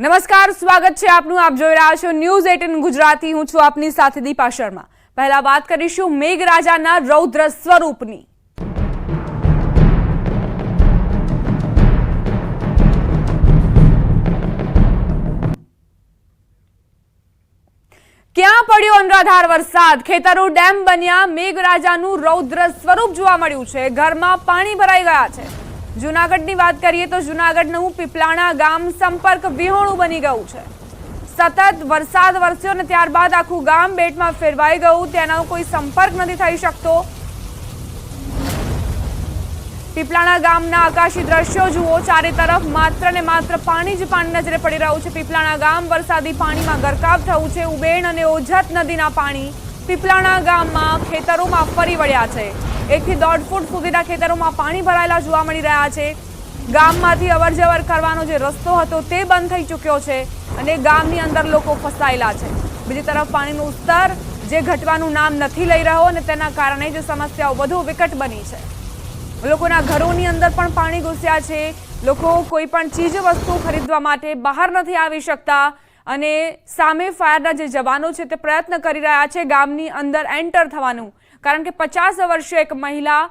નમસ્કાર, સ્વાગત છે આપનું. આપ જોઈ રહ્યા છો ન્યૂઝ એટીન ગુજરાતી. હું છું આપની સાથે દીપા શર્મા. પહેલા વાત કરીશું મેઘરાજાના રૌદ્ર સ્વરૂપની. ક્યાં પડ્યો અનરાધાર વરસાદ? ખેતરો ડેમ બન્યા મેઘરાજાનું રૌદ્ર સ્વરૂપ જોવા મળ્યું છે. ઘરમાં પાણી ભરાઈ ગયા છે. જુનાગઢની વાત કરીએ તો જુનાગઢનું પીપલાણા ગામ સંપર્ક વિહોણું બની ગયું છે. સતત વરસાદ વરસ્યો અને ત્યારબાદ આખું ગામ બેટમાં ફેરવાઈ ગયું. તેનો કોઈ સંપર્ક નથી થઈ શકતો. પીપલાણા ગામના આકાશી દ્રશ્યો જુઓ. ચારે તરફ માત્ર ને માત્ર પાણી જ પાણી નજરે પડી રહ્યું છે. પીપલાણા ગામ વરસાદી પાણીમાં ગરકાવ થયું છે. ઉબેણ અને ઓઝત નદીના પાણી પીપલાણા ગામમાં ખેતરોમાં ફરી વળ્યા છે. એકથી દોઢ ફૂટ સુધીના ખેતરોમાં પાણી ભરાયેલા જોવા મળી રહ્યા છે. ગામમાંથી અવરજવર કરવાનો જે રસ્તો હતો તે બંધ થઈ ચૂક્યો છે અને ગામની અંદર લોકો ફસાયેલા છે. બીજી તરફ પાણીનું સ્તર જે ઘટવાનું નામ નથી લઈ રહ્યો અને તેના કારણે જે સમસ્યાઓ વધુ વિકટ બની છે. લોકોના ઘરોની અંદર પણ પાણી ઘૂસ્યા છે. લોકો કોઈ પણ ચીજ વસ્તુ ખરીદવા માટે બહાર નથી આવી શકતા અને સામે ફાયરના જે જવાનો છે તે પ્રયત્ન કરી રહ્યા છે ગામની અંદર એન્ટર થવાનું. કારણ કે પચાસ વર્ષીય એક મહિલા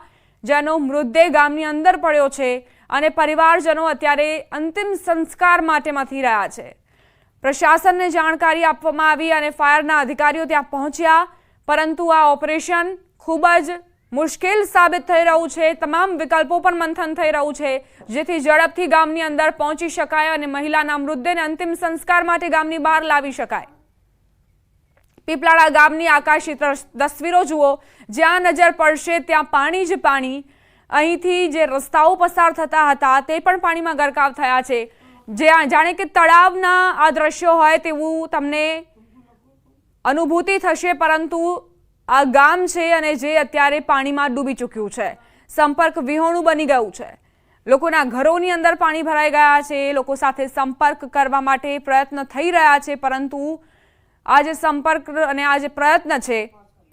જેનો મૃતદેહ ગામની અંદર પડ્યો છે અને પરિવારજનો અત્યારે અંતિમ સંસ્કાર માટે મથી રહ્યા છે. પ્રશાસનને જાણકારી આપવામાં આવી અને ફાયરના અધિકારીઓ ત્યાં પહોંચ્યા, પરંતુ આ ઓપરેશન ખૂબ જ મુશ્કેલ સાબિત થઈ રહ્યું છે. તમામ વિકલ્પો પણ મંથન થઈ રહ્યું છે, જેથી ઝડપથી ગામની અંદર પહોંચી શકાય અને મહિલાના મૃતદેહને અંતિમ સંસ્કાર માટે ગામની બહાર લાવી શકાય. પીપલાડા ગામની આકાશી તસ- તસવીરો જુઓ. જ્યાં નજર પડશે ત્યાં પાણી જ પાણી. અહીંથી જે રસ્તાઓ પસાર થતા હતા તે પણ પાણીમાં ગરકાવ થયા છે. જ્યાં, જાણે કે તળાવના આ દ્રશ્યો હોય તેવું તમને અનુભૂતિ થશે, પરંતુ આ ગામ છે અને જે અત્યારે પાણીમાં ડૂબી ચૂક્યું છે. સંપર્ક વિહોણું બની ગયું છે. લોકોના ઘરોની અંદર પાણી ભરાઈ ગયા છે. લોકો સાથે સંપર્ક કરવા માટે પ્રયત્ન થઈ રહ્યા છે, પરંતુ આ જે સંપર્ક અને આ જે પ્રયત્ન છે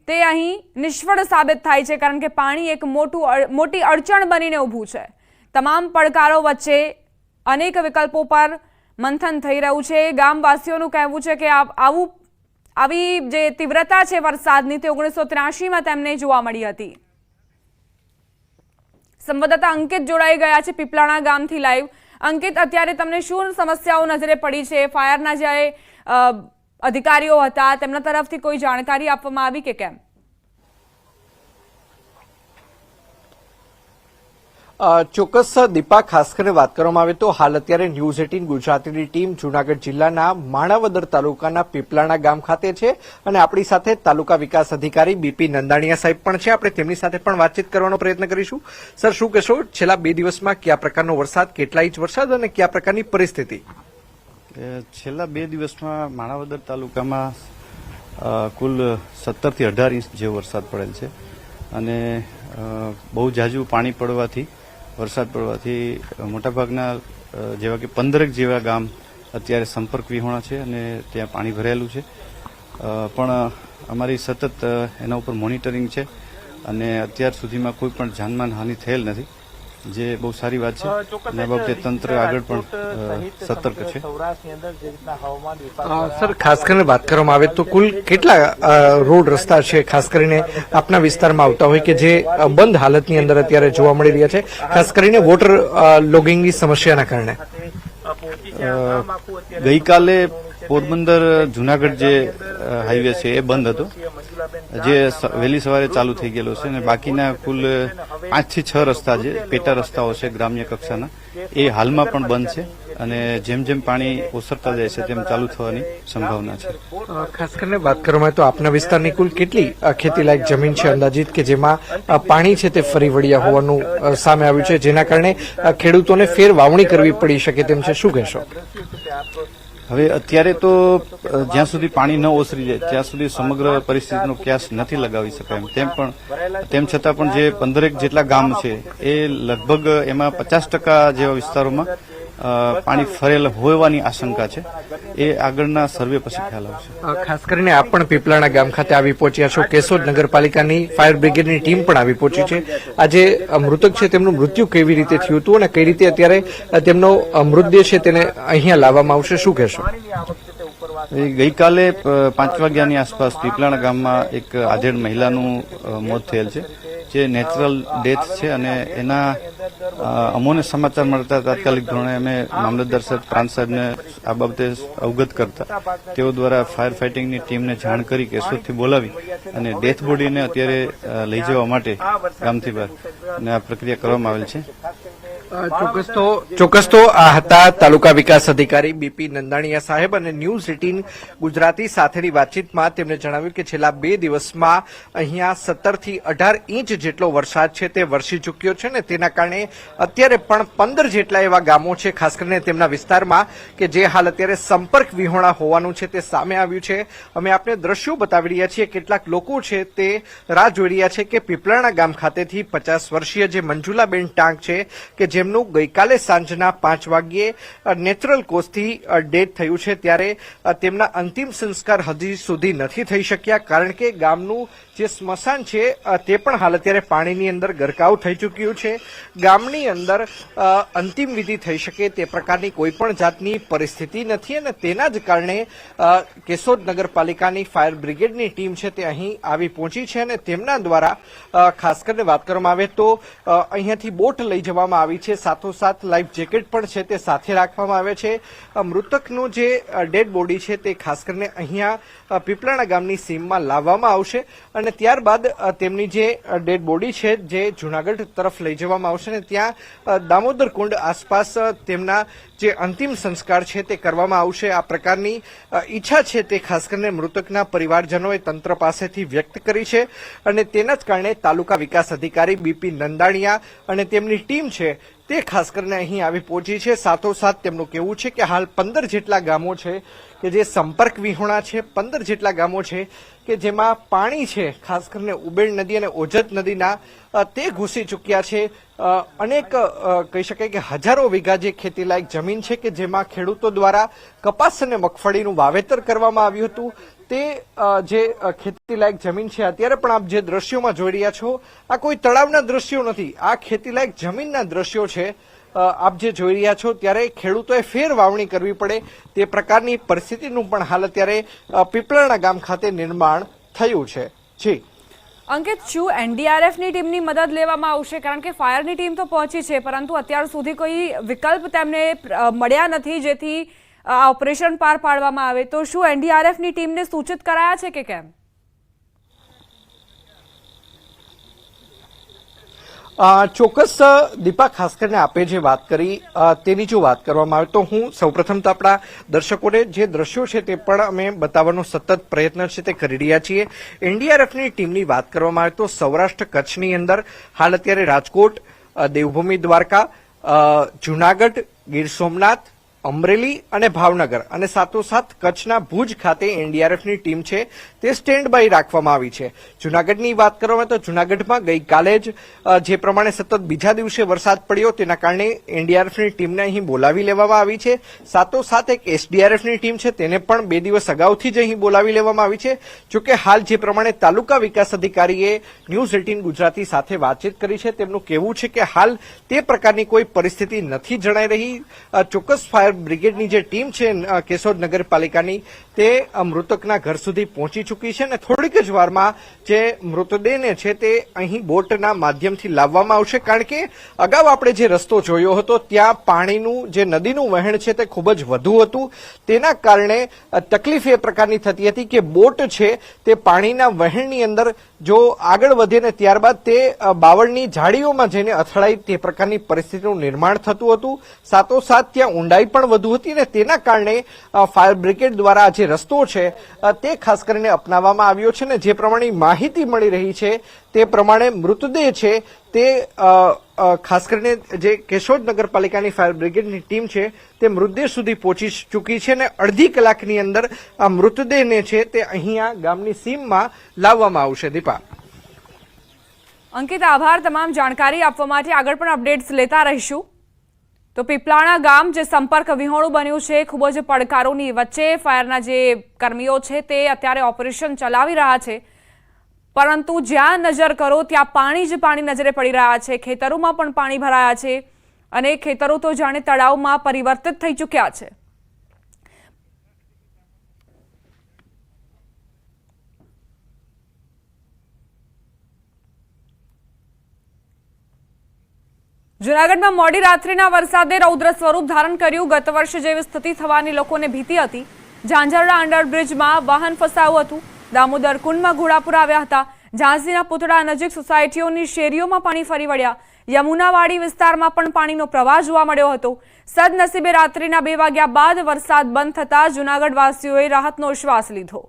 તે અહીં નિષ્ફળ સાબિત થાય છે કારણ કે પાણી એક મોટું મોટી અડચણ બનીને ઊભું છે. તમામ પડકારો વચ્ચે અનેક વિકલ્પો પર મંથન થઈ રહ્યું છે. ગામવાસીઓનું કહેવું છે કે આવું આવી જે તીવ્રતા છે વરસાદની તે ઓગણીસો ત્ર્યાસીમાં તેમને જોવા મળી હતી. સંવાદદાતા અંકિત જોડાઈ ગયા છે પીપલાણા ગામથી લાઈવ. અંકિત અત્યારે તમને શું સમસ્યાઓ નજરે પડી છે? ફાયરના જે અ, અધિકારીઓ હતા, તેમના તરફથી કોઈ જાણકારી આપવામાં આવી કે કેમ? ચોક્કસ દીપા, ખાસ કરીને વાત કરવામાં આવે તો હાલ અત્યારે ન્યૂઝ એટીન ગુજરાતીની ટીમ જૂનાગઢ જિલ્લાના માણાવદર તાલુકાના પીપલાણા ગામ ખાતે છે અને આપણી સાથે તાલુકા વિકાસ અધિકારી બીપી નંદાણીયા સાહેબ પણ છે. આપણે તેમની સાથે પણ વાતચીત કરવાનો પ્રયત્ન કરીશું. સર, શું કહેશો? છેલ્લા બે દિવસમાં કયા પ્રકારનો વરસાદ કેટલા ઇંચ વરસાદ અને કયા પ્રકારની પરિસ્થિતિ? છેલ્લા બે દિવસમાં માણાવદર તાલુકામાં કુલ સત્તરથી અઢાર ઇંચ જેવો વરસાદ પડેલ છે. અને બહુ ઝાઝુ પાણી પડવાથી, વરસાદ પડવાથી મોટાભાગના જેવા કે પંદરેક જેવા ગામ અત્યારે સંપર્ક વિહોણા છે અને ત્યાં પાણી ભરેલું છે. પણ અમારી સતત એના ઉપર મોનિટરિંગ છે અને અત્યાર સુધીમાં કોઈ પણ જાનમાન હાનિ થયેલ નથી. જે બહુ સારી વાત છે. અને આ બાબતે તંત્ર આગળ પણ સતર્ક છે. સર ખાસ કરીને વાત કરવામાં આવે તો કુલ કેટલા રોડ રસ્તા છે? ખાસ કરીને આપના વિસ્તારમાં આવતા હોય કે જે બંધ હાલતની અંદર અત્યારે જોવા મળી રહ્યા છે. ખાસ કરીને વોટર લોગિંગની સમસ્યાના કારણે. ગઈકાલે પોરબંદર જુનાગઢ જે હાઈવે છે એ બંધ હતો. જે વહેલી સવારે ચાલુ થઈ ગયેલો છે અને બાકીના કુલ પાંચથી છ રસ્તા જે પેટા રસ્તાઓ છે ગ્રામ્ય કક્ષાના, એ હાલમાં પણ બંધ છે અને જેમ જેમ પાણી ઓસરતા જાય છે તેમ ચાલુ થવાની સંભાવના છે. ખાસ કરીને વાત કરવામાં તો આપના વિસ્તારની કુલ કેટલી ખેતીલાયક જમીન છે અંદાજિત કે જેમાં પાણી છે તે ફરી વળ્યા હોવાનું સામે આવ્યું છે, જેના કારણે ખેડૂતોને ફેર વાવણી કરવી પડી શકે તેમ છે. શું કહેશો? હવે અત્યારે તો જ્યાં સુધી પાણી ન ઓસરી જાય, ત્યાં સુધી સમગ્ર પરિસ્થિતિનો ક્યાસ નથી લગાવી શકાય તેમ પણ, તેમ છતાં પણ જે પંદરેક જેટલા ગામ છે, એ લગભગ એમાં પચાસ ટકા જેવા વિસ્તારોમાં પાણી ફરેલ હોવાની આશંકા છે. એ આગળના સર્વે પછી ખ્યાલ આવશે. ખાસ કરીને આપ પણ પીપલાણા ગામ ખાતે આવી પહોંચ્યા છો. કેશોદ નગરપાલિકાની ફાયર બ્રિગેડની ટીમ પણ આવી પહોંચી છે. આજે મૃતક છે તેમનું મૃત્યુ કેવી રીતે થયું હતું અને કઈ રીતે અત્યારે તેમનો મૃતદેહ છે તેને અહીંયા લાવવામાં આવશે? શું કહેશો? ગઈકાલે પાંચ વાગ્યાની આસપાસ પીપલાણા ગામમાં એક આધેડ મહિલાનું મોત થયેલ છે. જે નેચરલ ડેથ છે અને એના અમોને સમાચાર મળતા તાત્કાલિક ધોરણે અમે મામલતદાર સાહેબ પ્રાંત સાહેબને આ બાબતે અવગત કરતા. તેઓ દ્વારા ફાયર ફાઇટિંગની ટીમને જાણ કરી, કેશોદથી બોલાવી અને ડેથ બોડીને અત્યારે લઈ જવા માટે ગામથી બહાર. અને આ પ્રક્રિયા કરવામાં આવેલ છે. ચોક્કસ તો ચોક્કસ તો આ હતા તાલુકા વિકાસ અધિકારી બીપી નંદાણીયા સાહેબ અને ન્યૂઝ એટીન ગુજરાતી સાથેની વાતચીતમાં તેમણે જણાવ્યું કે છેલ્લા બે દિવસમાં અહીંયા સત્તરથી અઢાર ઇંચ જેટલો વરસાદ છે, તે વરસી ચૂક્યો છે ને તેના કારણે અત્યારે પણ પંદર જેટલા એવા ગામો છે, ખાસ કરીને તેમના વિસ્તારમાં કે જે હાલ અત્યારે સંપર્ક વિહોણા હોવાનું છે તે સામે આવ્યું છે. અમે આપને દ્રશ્યો બતાવી રહ્યા છીએ, કેટલાક લોકો છે તે રાહ જોઈ રહ્યા છે કે પીપળાણા ગામ ખાતેથી પચાસ વર્ષીય જે મંજુલાબેન ટાંક છે કે જેમનું ગઈકાલે સાંજના પાંચ વાગ્યે નેચરલ કોઝથી ડેથ થયું છે ત્યારે તેમના અંતિમ સંસ્કાર હજી સુધી નથી થઈ શક્યા, કારણ કે ગામનું જે સ્મશાન છે તે પણ હાલ અત્યારે પાણીની અંદર ગરકાવ થઈ ચૂક્યું છે. ગામની અંદર અંતિમ વિધિ થઈ શકે તે પ્રકારની કોઈપણ જાતની પરિસ્થિતિ નથી અને તેના જ કારણે કેશોદ નગરપાલિકાની ફાયર બ્રિગેડની ટીમ છે તે અહીં આવી પહોંચી છે અને તેમના દ્વારા ખાસ કરીને વાત કરવામાં આવે તો અહીંયાથી બોટ લઈ જવામાં આવી છે સાથોસાથ લાઈફ જેકેટ પણ છે તે સાથે રાખવામાં આવે છે. મૃતકનું જે ડેડ બોડી છે તે ખાસ કરીને અહીંયા પીપળાણા ગામની સીમમાં લાવવામાં આવશે અને ત્યારબાદ તેમની જે ડેડ બોડી છે જે જુનાગઢ તરફ લઈ જવામાં આવશે અને ત્યાં દામોદર કુંડ આસપાસ તેમના જે અંતિમ સંસ્કાર છે તે કરવામાં આવશે. આ પ્રકારની ઈચ્છા છે તે ખાસ કરીને મૃતકના પરિવારજનોએ તંત્ર પાસેથી વ્યક્ત કરી છે અને તેના જ કારણે તાલુકા વિકાસ અધિકારી બીપી નંદાણીયા અને તેમની ટીમ છે તે ખાસ કરીને અહીં આવી પહોંચી છે. સાથોસાથ તેમનું કહેવું છે કે હાલ પંદર જેટલા ગામો છે કે જે સંપર્ક વિહોણા છે, પંદર જેટલા ગામો છે, કે જેમાં પાણી છે, ખાસ કરીને ઉબેણ નદી અને ઓજત નદીના તે ઘૂસી ચૂક્યા છે. અનેક કહી શકાય કે હજારો વીઘા જે ખેતીલાયક જમીન છે કે જેમાં ખેડૂતો દ્વારા કપાસ અને મગફળીનું વાવેતર કરવામાં આવ્યું હતું. તે જે ખેતીલાયક જમીન છે, અત્યારે પણ આપ જે દ્રશ્યોમાં જોઈ રહ્યા છો, આ કોઈ તળાવના દ્રશ્યો નથી. આ ખેતીલાયક જમીનના દ્રશ્યો છે. આપ જે જોઈ રહ્યા છો ત્યારે ખેડૂતોએ ફેર વાવણી કરવી પડે તે પ્રકારની પરિસ્થિતિનું પણ હાલ અત્યારે પીપળાણા ગામ ખાતે નિર્માણ થયું છે. જી. અંકિત, શું એનડીઆરએફની ટીમની મદદ લેવામાં આવશે? કારણ કે ફાયરની ટીમ તો પહોંચી છે, પરંતુ અત્યાર સુધી કોઈ વિકલ્પ તેમને મળ્યા નથી જેથી આ ઓપરેશન પાર પાડવામાં આવે. તો શું એનડીઆરએફની ટીમને સૂચિત કરાયા છે કે કેમ? ચોક્કસ દીપા, ખાસ કરીને આપે જે વાત કરી તેની જો વાત કરવામાં આવે તો હું સૌપ્રથમ તો આપણા દર્શકોને જે દ્રશ્યો છે તે પણ અમે બતાવવાનો સતત પ્રયત્ન છે તે કરી રહ્યા છીએ. એનડીઆરએફની ટીમની વાત કરવામાં આવે તો સૌરાષ્ટ્ર કચ્છની અંદર હાલ અત્યારે રાજકોટ દેવભૂમિ દ્વારકા જુનાગઢ, ગીર સોમનાથ અમરેલી અને ભાવનગર અને સાથોસાથ કચ્છના ભુજ ખાતે એનડીઆરએફની ટીમ છે તે સ્ટેન્ડ બાય રાખવામાં આવી છે. જુનાગઢની વાત કરવામાં તો જુનાગઢમાં ગઈકાલે જ જે પ્રમાણે સતત બીજા દિવસે વરસાદ પડ્યો તેના કારણે એનડીઆરએફની ટીમને અહીં બોલાવી લેવામાં આવી છે. સાથોસાથ એક એસડીઆરએફની ટીમ છે તેને પણ બે દિવસ અગાઉથી જ અહીં બોલાવી લેવામાં આવી છે. જોકે હાલ જે પ્રમાણે તાલુકા વિકાસ અધિકારીએ ન્યૂઝ એટીન ગુજરાતી સાથે વાતચીત કરી છે તેમનું કહેવું છે કે હાલ તે પ્રકારની કોઈ પરિસ્થિતિ નથી જણાઈ રહી. ચોક્કસ ફાયર બ્રિગેડની જે ટીમ છે કેશોદ નગરપાલિકાની, તે મૃતકના ઘર સુધી પહોંચી ચૂકી છે અને થોડીક જ વારમાં જે મૃતદેહને છે તે અહીં બોટના માધ્યમથી લાવવામાં આવશે. કારણ કે અગાઉ આપણે જે રસ્તો જોયો હતો, ત્યાં પાણીનું જે નદીનું વહેણ છે તે ખૂબ જ વધુ હતું. તેના કારણે તકલીફ એ પ્રકારની થતી હતી કે બોટ છે તે પાણીના વહેણની અંદર જો આગળ વધે ને ત્યારબાદ તે બાવળની જાળીઓમાં જઈને અથડાય તે પ્રકારની પરિસ્થિતિનું નિર્માણ થતું હતું. સાથોસાથ ત્યાં ઊંડાઈ પણ વધુ હતી ને તેના કારણે ફાયર બ્રિગેડ દ્વારા જે રસ્તો છે તે ખાસ કરીને અપનાવવામાં આવ્યો છે ને જે પ્રમાણે માહિતી મળી રહી છે, તે પ્રમાણે મૃતદેહ છે, તે ખાસ કરીને જે કેશોદ નગરપાલિકાની ફાયર બ્રિગેડની ટીમ છે, તે મૃતદેહ સુધી પહોંચી ચૂકી છે અને અડધી કલાકની અંદર આ મૃતદેહને છે તે અહીંયા ગામની સીમમાં લાવવામાં આવશે. દીપા. અંકિત, આભાર. તમામ જાણકારી આપવા માટે આગળ પણ અપડેટ્સ લેતા રહીશું. તો પીપલાણા ગામ જે સંપર્ક વિહોણું બન્યું છે, ખૂબ જ પડકારોની વચ્ચે ફાયરના જે કર્મીઓ છે તે અત્યારે ઓપરેશન ચલાવી રહ્યા છે. પરંતુ જ્યાં નજર કરો, ત્યાં પાણી જ પાણી નજરે પડી રહ્યા છે. ખેતરોમાં પણ પાણી ભરાયા છે અને ખેતરો તો જાણે તળાવમાં પરિવર્તિત થઈ ચૂક્યા છે. જૂનાગઢમાં મોડી રાત્રિના વરસાદે રૌદ્ર સ્વરૂપ ધારણ કર્યું. ગત વર્ષે જેવી સ્થિતિ થવાની લોકોને ભીતિ હતી. ઝાંઝરડા અંડરબ્રિજમાં વાહન ફસાયું હતું. દામોદર કુંડમાં ઘોડાપુર આવ્યા હતા. ઝાંસીના પુતળા નજીક સોસાયટીઓની શેરીઓમાં પાણી ફરી વળ્યા. યમુનાવાડી વિસ્તારમાં પણ પાણીનો પ્રવાહ જોવા મળ્યો હતો. સદનસીબે રાત્રિના બે વાગ્યા બાદ વરસાદ બંધ થતાં જૂનાગઢવાસીઓએ રાહતનો શ્વાસ લીધો.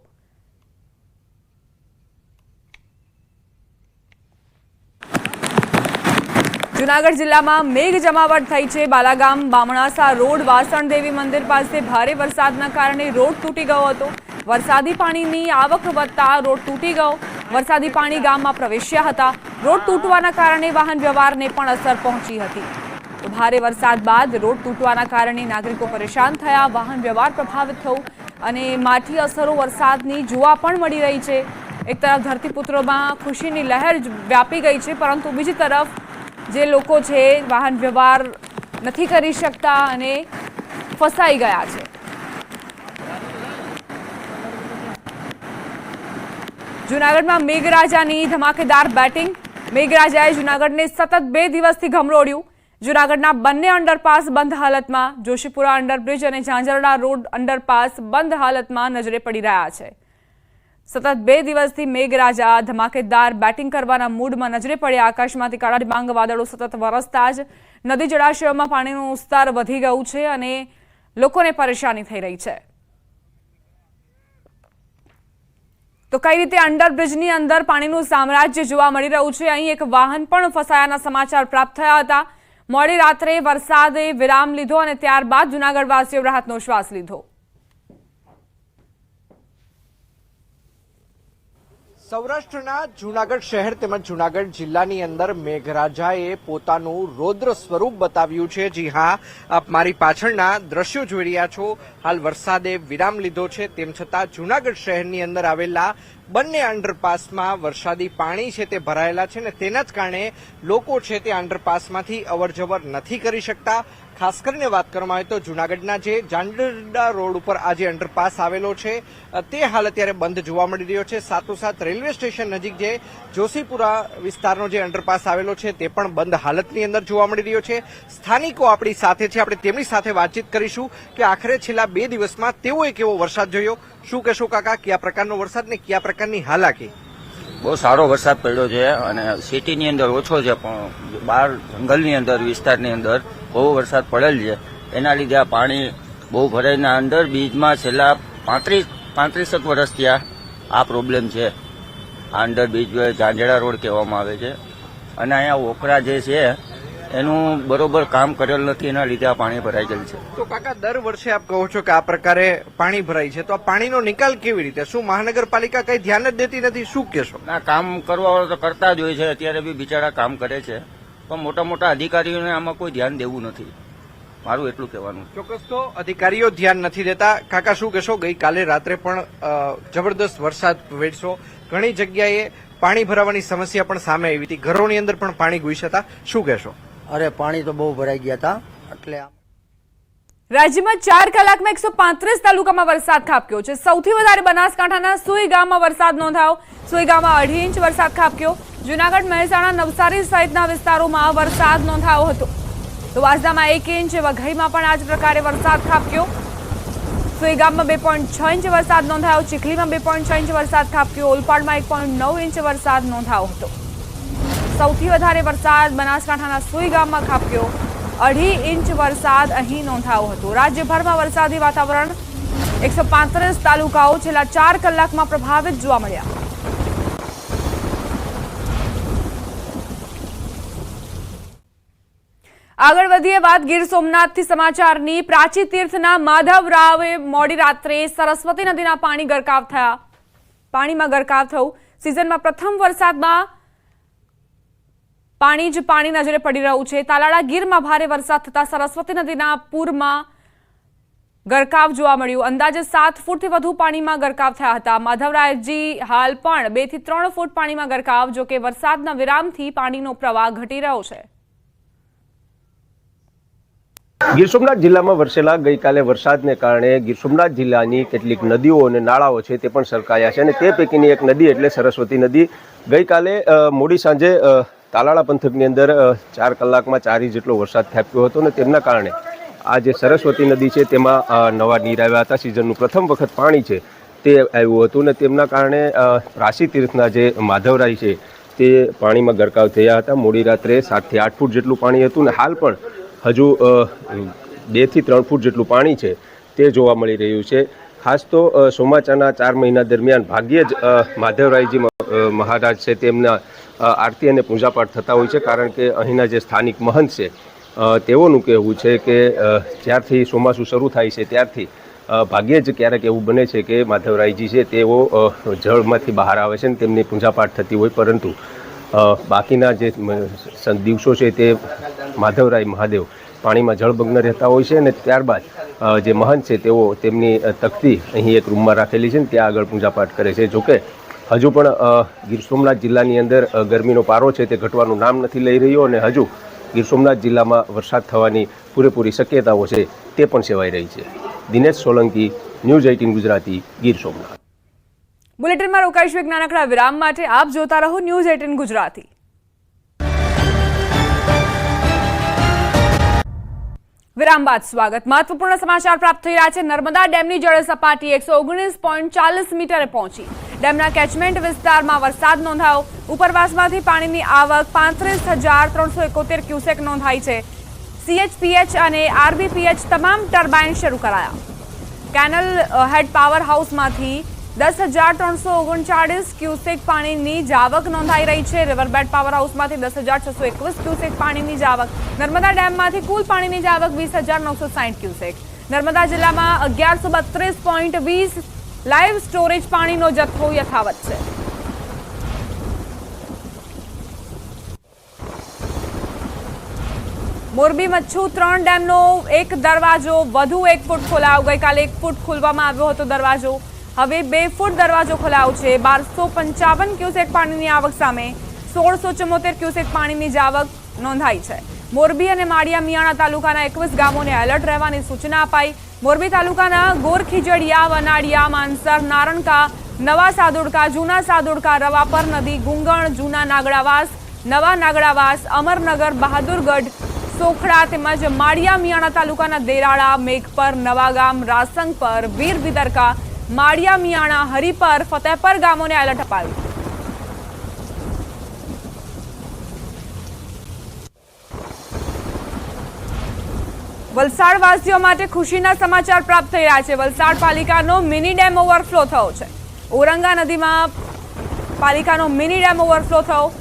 જૂનાગઢ જિલ્લામાં મેઘ જમાવટ થઈ છે. બાલાગામ, બામણાસા રોડ વાસણ દેવી મંદિર પાસે ભારે વરસાદના કારણે રોડ તૂટી ગયો હતો. વરસાદી પાણીની આવક વધતા રોડ તૂટી ગયો. વરસાદી પાણી ગામમાં પ્રવેશ્યા હતા. રોડ તૂટવાના કારણે વાહન વ્યવહારને પણ અસર પહોંચી હતી. તો ભારે વરસાદ બાદ રોડ તૂટવાના કારણે નાગરિકો પરેશાન થયા. વાહન વ્યવહાર પ્રભાવિત થયો અને માઠી અસરો વરસાદની જોવા પણ મળી રહી છે. એક તરફ ધરતીપુત્રોમાં ખુશીની લહેર વ્યાપી ગઈ છે, પરંતુ બીજી તરફ જે લોકો છે, વાહન વ્યવહાર નથી કરી શકતા અને ફસાઈ ગયા છે. જૂનાગઢમાં મેઘરાજાની ધમાકેદાર બેટિંગ. મેઘરાજાએ જૂનાગઢને સતત બે દિવસથી ગમરોડ્યું જૂનાગઢના બંને અંડરપાસ બંધ હાલતમાં. જોશીપુરા અંડરબ્રિજ અને ઝાંઝરડા રોડ અંડરપાસ બંધ હાલતમાં નજરે પડી રહ્યા છે. સતત બે દિવસથી મેઘરાજા ધમાકેદાર બેટિંગ કરવાના મૂડમાં નજરે પડ્યા. આકાશમાંથી કાળા ડિબાંગ વાદળો સતત વરસતા જ નદી જળાશયોમાં પાણીનું સ્તર વધી ગયું છે અને લોકોને પરેશાની થઈ રહી છે. તો કઈ રીતે અંડરબ્રિજની અંદર પાણીનું સામ્રાજ્ય જોવા મળી રહ્યું છે? અહીં એક વાહન પણ ફસાયાના સમાચાર પ્રાપ્ત થયા હતા. મોડી રાત્રે વરસાદે વિરામ લીધો અને ત્યારબાદ જૂનાગઢવાસીઓ રાહતનો શ્વાસ લીધો. સૌરાષ્ટ્રના જૂનાગઢ શહેર તેમજ જૂનાગઢ જિલ્લાની અંદર મેઘરાજાએ પોતાનું રૌદ્ર સ્વરૂપ બતાવ્યું છે. જી હા, આપ મારી પાછળના દ્રશ્યો જોઈ રહ્યા છો. હાલ વરસાદે વિરામ લીધો છે. તેમ છતાં જૂનાગઢ શહેરની અંદર આવેલા બંને અંડરપાસમાં વરસાદી પાણી છે તે ભરાયેલા છે ને તેના જ કારણે લોકો છે તે અંડરપાસમાંથી અવરજવર નથી કરી શકતા. ખાસ કરીને વાત કરવામાં આવે તો જૂનાગઢના જે જાંડરડા રોડ ઉપર આ જે અંડરપાસ આવેલો છે તે હાલ અત્યારે બંધ જોવા મળી રહ્યો છે. સાથોસાથ રેલવે સ્ટેશન નજીક જે જોશીપુરા વિસ્તારનો જે અંડરપાસ આવેલો છે તે પણ બંધ હાલતની અંદર જોવા મળી રહ્યો છે. સ્થાનિકો આપણી સાથે છે, આપણે તેમની સાથે વાતચીત કરીશું કે આખરે છેલ્લા બે દિવસમાં તેઓએ કેવો વરસાદ જોયો શું કહેશો કાકા? કયા પ્રકારનો વરસાદ ને કયા પ્રકારની હાલાકી? બહુ સારો વરસાદ પડ્યો છે અને સિટીની અંદર ઓછો છે, પણ બહાર જંગલની અંદર, વિસ્તારની અંદર બહુ વરસાદ પડેલ છે. એના લીધે આ પાણી બહુ ભરાઈના અંદર બીજમાં છેલ્લા પાંત્રીસ, પાંત્રીસક વર્ષથી આ પ્રોબ્લેમ છે. આ અંડર બીજ ઝાંઝેડા રોડ કહેવામાં આવે છે. અને અહીંયા ઓખરા જે છે એનું બરોબર કામ કરેલ નથી એના લીધે આ પાણી ભરાઈ ગયેલ છે. તો કાકા દર વર્ષે આપ કહો છો કે આ પ્રકારે પાણી ભરાય છે તો આ પાણીનો નિકાલ કેવી રીતે? શું મહાનગરપાલિકા કઈ ધ્યાન જ દેતી નથી? શું કહેશો? ના કામ કરવાવાળો તો કરતા જ હોય છે અત્યારે બી બિચારા કામ કરે છે. પણ મોટા મોટા અધિકારીઓને આમાં કોઈ ધ્યાન દેવું નથી. મારું એટલું કહેવાનું ચોક્કસ તો અધિકારીઓ ધ્યાન નથી દેતા. કાકા શું કહેશો? ગઈકાલે રાત્રે પણ જબરદસ્ત વરસાદ વેઠશો ઘણી જગ્યાએ પાણી ભરાવાની સમસ્યા પણ સામે આવી હતી. ઘરોની અંદર પણ પાણી ઘૂસી હતા. શું કહેશો? અરે, પાણી તો બહુ ભરાઈ ગયા હતા એટલે રાજ્યમાં ચાર કલાકમાં એકસો પાંત્રીસ તાલુકામાં વરસાદ ખાબક્યો છે. સૌથી વધારે બનાસકાંઠાના સુઈ ગામમાં વરસાદ નોંધાયો. સુઈ ગામમાં અઢી ઇંચ વરસાદ ખાબક્યો. જુનાગઢ, મહેસાણા, નવસારી સહિતના વિસ્તારોમાં વરસાદ નોંધાયો હતો. તો વાંસદામાં એક ઇંચ, વઘઈમાં પણ આ જ પ્રકારે વરસાદ ખાબક્યો. સુઈ ગામમાં બે પોઈન્ટ છ ઇંચ વરસાદ નોંધાયો. ચીખલીમાં બે પોઈન્ટ છ ઇંચ વરસાદ ખાબક્યો. ઓલપાડમાં એક પોઈન્ટ નવ ઇંચ વરસાદ નોંધાયો હતો. સૌથી વધારે વરસાદ બનાસકાંઠાના સુઈ ગામમાં ખાબક્યો. અઢી ઇંચ વરસાદ અહીં નોંધાયો હતો. રાજ્યભરમાં વરસાદી વાતાવરણ એકસો પાંત્રીસ તાલુકાઓ છેલ્લા ચાર કલાકમાં પ્રભાવિત જોવા મળ્યા. આગળ વધીએ વાત ગીર સોમનાથથી સમાચારની. પ્રાચી તીર્થના માધવરાવે મોડી રાત્રે સરસ્વતી નદીના પાણી ગરકાવ થયા. પાણીમાં ગરકાવ થયું. સિઝનમાં પ્રથમ વરસાદમાં પાણી જ પાણી નજરે પડી રહ્યું છે. તાલાળા ગીરમાં ભારે વરસાદ થતા સરસ્વતી નદીના પૂરમાં ગરકાવ જોવા મળ્યું. અંદાજે સાત ફૂટથી વધુ પાણીમાં ગરકાવ થયા હતા. માધવરાયજી હાલ પણ બેથી ત્રણ ફૂટ પાણીમાં ગરકાવ, જો કે વરસાદના વિરામથી પાણીનો પ્રવાહ ઘટી રહ્યો છે. ગીર સોમનાથ જિલ્લામાં વરસેલા ગઈકાલે વરસાદને કારણે ગીર સોમનાથ જિલ્લાની કેટલીક નદીઓ અને નાળાઓ છે તે પણ સરકાયા છે અને તે પૈકીની એક નદી એટલે સરસ્વતી નદી ગઈકાલે મોડી સાંજે તાલાળા પંથકની અંદર ચાર કલાકમાં ચાર જેટલો વરસાદ થાપ્યો હતો અને તેમના કારણે આ જે સરસ્વતી નદી છે તેમાં નવા નીર આવ્યા હતા. સિઝનનું પ્રથમ વખત પાણી છે તે આવ્યું હતું અને તેમના કારણે રાશી તીર્થના જે માધવરાય છે તે પાણીમાં ગરકાવ થયા હતા. મોડી રાત્રે સાતથી આઠ ફૂટ જેટલું પાણી હતું અને હાલ પણ હજુ બેથી ત્રણ ફૂટ જેટલું પાણી છે તે જોવા મળી રહ્યું છે. ખાસ તો સોમાચાના ચાર મહિના દરમિયાન ભાગ્યે જ માધવરાયજી મહારાજ છે તેમના આરતી અને પૂજાપાઠ થતા હોય છે કારણ કે અહીંના જે સ્થાનિક મહંત છે તેઓનું કહેવું છે કે જ્યારથી ચોમાસું શરૂ થાય છે ત્યારથી ભાગ્યે જ ક્યારેક એવું બને છે કે માધવરાયજી છે તેઓ જળમાંથી બહાર આવે છે ને તેમની પૂજાપાઠ થતી હોય પરંતુ બાકીના જે દિવસો છે તે માધવરાય મહાદેવ પાણીમાં જળમગ્ન રહેતા હોય છે અને ત્યારબાદ જે મહંત છે, તેઓ તેમની તકતી અહીં એક રૂમમાં રાખેલી છે ને ત્યાં આગળ પૂજાપાઠ કરે છે. જોકે, હજુ પણ ગીર સોમનાથ જિલ્લાની અંદર ગરમીનો પારો છે તે ઘટવાનું નામ નથી લઈ રહ્યો અને હજુ ગીર સોમનાથ જિલ્લામાં વરસાદ થવાની પૂરેપૂરી શક્યતાઓ છે તે પણ સેવાઈ રહી છે. Dinesh Solanki, news eighteen Gujarati, Gir Somnath. બુલેટિનમાં રોકાઈશું એક નાનકડા વિરામ માટે. આપ જોતા રહો ન્યૂઝ એઇટીન ગુજરાતી. વિરામ બાદ સ્વાગત. મહત્વપૂર્ણ સમાચાર પ્રાપ્ત થઈ રહ્યા છે. નર્મદા ડેમની જળ સપાટી એકસો ઓગણીસ પોઈન્ટ ચાલીસ મીટરે પહોંચી. ડેમના કેચમેન્ટ વિસ્તારમાં વરસાદ નોંધાયો. ઉપરવાસમાંથી પાણીની આવક પાંત્રીસ હજાર ત્રણસો એકોતેર ક્યુસેક નોંધાઈ છે. સીએચપીએચ અને આરબીપીએચ તમામ ટર્બાઇન શરૂ કરાયા. કેનલ હેડ પાવર હાઉસમાંથી દસ હજાર ત્રણસો ઓગણચાળીસ ક્યુસેક પાણીની જાવક નોંધાઈ રહી છે. રિવરબેડ પાવર હાઉસમાંથી દસ હજાર છસો એકવીસ ક્યુસેક પાણીની જાવક. નર્મદા ડેમમાંથી કુલ પાણીની જાવક વીસ હજાર નવસો સાઠ ક્યુસેક. નર્મદા જિલ્લામાં અગિયારસો બત્રીસ પોઈન્ટ વીસ લાઈવ સ્ટોરેજ પાણીનો જથ્થો યથાવત છે. મોરબી મચ્છુ ત્રણ ડેમનો એક દરવાજો, વધુ એક ફૂટ ખોલાયો ગઈકાલે એક ફૂટ ખોલવામાં આવ્યો હતો દરવાજો. હવે બે ફૂટ દરવાજો ખોલાયો છે. બારસો પંચાવન ક્યુસેક પાણીની આવક સામે સોળસો ચુમ્મોતેર ક્યુસેક પાણીની જ આવક નોંધાઈ છે. મોરબી અને માળિયા મિયાણા તાલુકાના એકવીસ ગામોને એલર્ટ રહેવાની સૂચના અપાઈ. મોરબી તાલુકાના ગોરખીજડિયા, વનાડિયા માનસર નારણકા, નવા સાદોડકા, જૂના સાદોડકા, રવાપર નદી, ગુંગણ, જૂના નાગડાવાસ, નવા નાગડાવાસ, અમરનગર, બહાદુરગઢ, સોખડા તેમજ માળિયા મિયાણા તાલુકાના દેરાળા, મેઘપર, નવાગામ રાસંગપર વીર વિદરકા માળિયા મિયાણા હરિપર ફતેપર ગામોને એલર્ટ અપાવ્યું વલસાડવાસીઓ માટે ખુશીના સમાચાર પ્રાપ્ત થઈ રહ્યા છે. વલસાડ પાલિકાનો મિની ડેમ ઓવરફ્લો થયો છે. ઔરંગા નદીમાં પાલિકાનો મિની ડેમ ઓવરફ્લો થયો.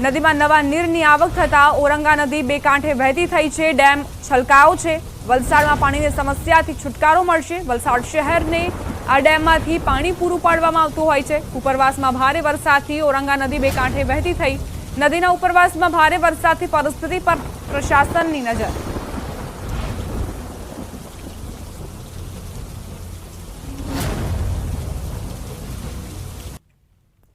નદીમાં નવા નીરની આવક થતાં ઔરંગા નદી બે કાંઠે વહેતી થઈ છે. ડેમ છલકાયો છે. વલસાડમાં પાણીની સમસ્યાથી છુટકારો મળશે. વલસાડ શહેરને આ ડેમમાંથી પાણી પૂરું પાડવામાં આવતું હોય છે. ઉપરવાસમાં ભારે વરસાદથી ઔરંગા નદી બે કાંઠે વહેતી થઈ. નદીના ઉપરવાસમાં ભારે વરસાદથી પરિસ્થિતિ પર પ્રશાસનની નજર.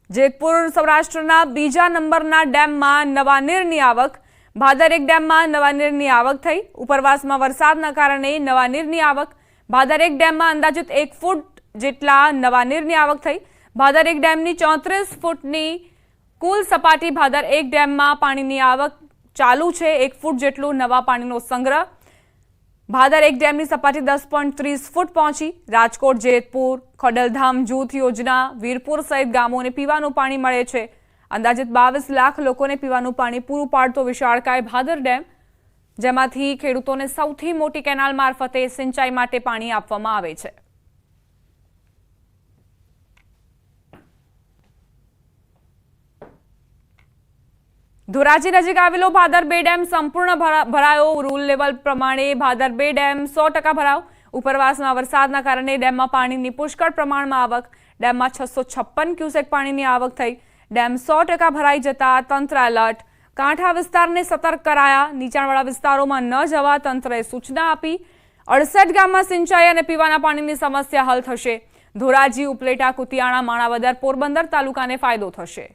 જેતપુર સૌરાષ્ટ્રના બીજા નંબરના ડેમમાં નવા નીરની આવક. ભાદર એક ડેમમાં નવા નીરની આવક થઈ. ઉપરવાસમાં વરસાદના કારણે નવા નીરની આવક. ભાદર એક ડેમમાં અંદાજિત એક ફૂટ જેટલા નવા નીરની આવક થઈ. ભાદર એક ડેમની ચોત્રીસ ફૂટની કુલ સપાટી ભાદર એક ડેમમાં પાણીની આવક ચાલુ છે. એક ફૂટ જેટલું નવા પાણીનો સંગ્રહ. ભાદર એક ડેમની સપાટી દસ પોઈન્ટ ત્રીસ ફૂટ પહોંચી. રાજકોટ, જેતપુર, ખોડલધામ જૂથ યોજના, વીરપુર સહિત ગામોને પીવાનું પાણી મળે છે. અંદાજિત બાવીસ લાખ લોકોને પીવાનું પાણી પૂરું પાડતો વિશાળકાય ભાદર ડેમ, જેમાંથી ખેડૂતોને સૌથી મોટી કેનાલ મારફતે સિંચાઈ માટે પાણી આપવામાં આવે છે. ધોરાજી નજીક આવેલો ભાદર બે ડેમ સંપૂર્ણ ભરા- ભરાયો. રૂલ લેવલ પ્રમાણે ભાદર બે ડેમ સો ટકા ભરાવ. ઉપરવાસમાં વરસાદના કારણે ડેમમાં પાણીની પુષ્કળ પ્રમાણમાં આવક. ડેમમાં છસો છપ્પન ક્યુસેક પાણીની આવક થઈ. ડેમ સો ટકા ભરાઈ જતા તંત્ર એલર્ટ. કાંઠા વિસ્તારને સતર્ક કરાયા. નીચાણવાળા વિસ્તારોમાં ન જવા તંત્રએ સૂચના આપી. અડસઠ ગામમાં સિંચાઈ અને પીવાના પાણીની સમસ્યા હલ થશે. ધોરાજી, ઉપલેટા, કુતિયાણા, માણાવદર, પોરબંદર તાલુકાને ફાયદો થશે.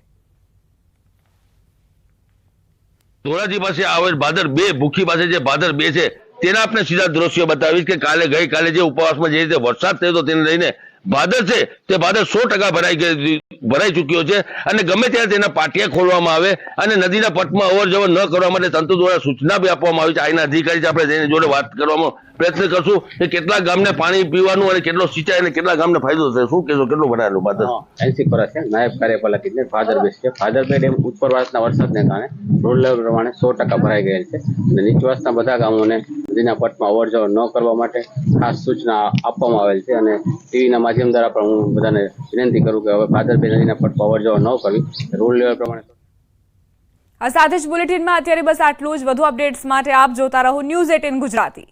ધોરાજી પાસે આવે ભાદર બે, ભૂખી પાસે જે ભાદર બે છે, તેના આપણે સીધા દ્રશ્યો બતાવીશ કે કાલે ગઈકાલે જે ઉપવાસમાં જે રીતે વરસાદ થયો હતો તેને લઈને ભાદર છે, તે ભાદર સો ટકા ભરાઈ ભરાઈ ચૂક્યો છે અને ગમે ત્યારે તેના પાટિયા ખોલવામાં આવે અને નદીના પટમાં અવર જવર ન કરવા માટે તંત્ર દ્વારા સૂચના બી આપવામાં આવી છે. આઈના અધિકારી આપણે તેની જોડે વાત કરવામાં પ્રયત્ન કરશું કે કેટલા ગામને પાણી પીવાનું અને કેટલો સિંચાઈ અને કેટલા ગામને ફાયદો થશે. શું કહેશો, કેટલું ભરાયેલું ભાદર? એસી પર છે નાયબ કાર્યપાલક એટલે ફાધર બેસ છે. ફાધર બે ડેમ ઉપરવાસના વરસાદને કારણે રોડ લેવલ પ્રમાણે સો ટકા ભરાઈ ગયેલ છે. અને નીચવાસના બધા ગામોને નદીના પટમાં અવર જવર ન કરવા માટે ખાસ સૂચના આપવામાં આવેલ છે અને ટીવીના માધ્યમ દ્વારા પણ હું બધાને વિનંતી કરું કે હવે ફાધર બે નદીના પટમાં અવર જવર ન કરવી. રૂલ લેવલ પ્રમાણે આ સાથે જ બુલેટિનમાં અત્યારે બસ આટલું જ. વધુ અપડેટ્સ માટે આપ જોતા રહો ન્યૂઝ એટીન ગુજરાતી.